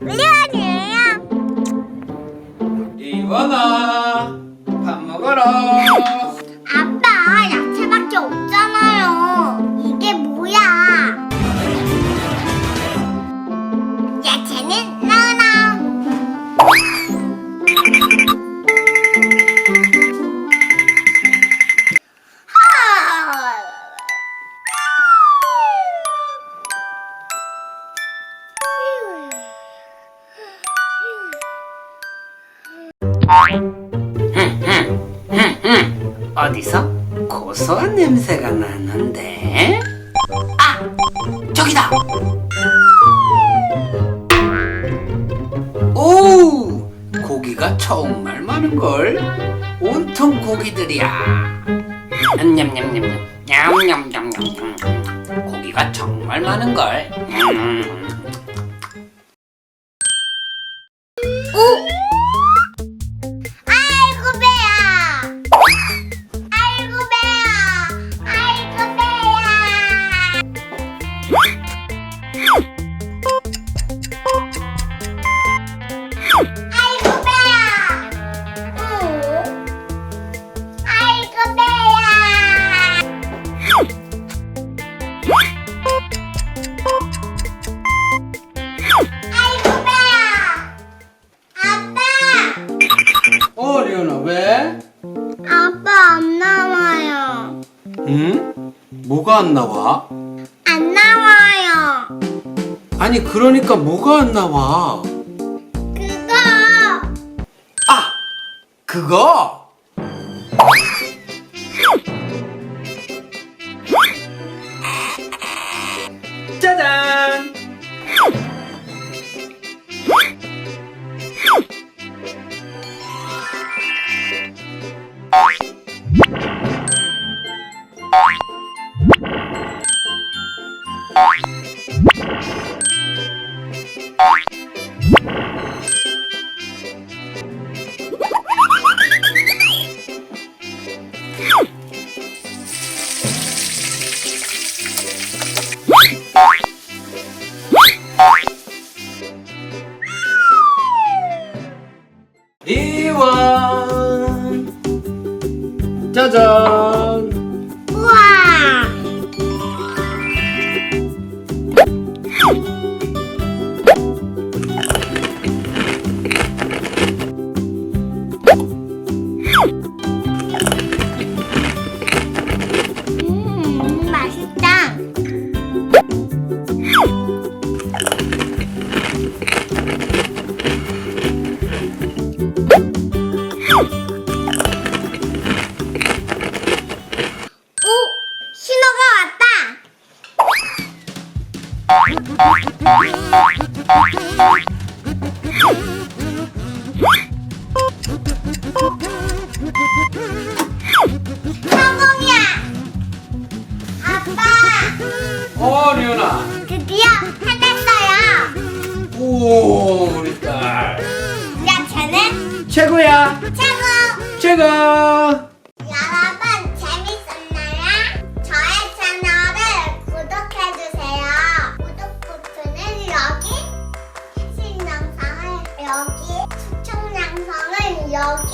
우리 아니에요. 이원아 밥 먹어라 어디서? 고소한 냄새가 나는데. 아 저기다! 오 고기가 정말 많은걸. 온통 고기들이야. 냠냠냠냠. 냠냠냠냠 고기가 정말 많은걸. 음. 응? 뭐가 안 나와? 안 나와요. 아니 그러니까 뭐가 안 나와 그거 아 그거 리원 짜잔 성공이야! 아빠! 어 리오나 드디어 해냈어요! 오 우리 딸 야채는 최고야 최고! 최고 allowed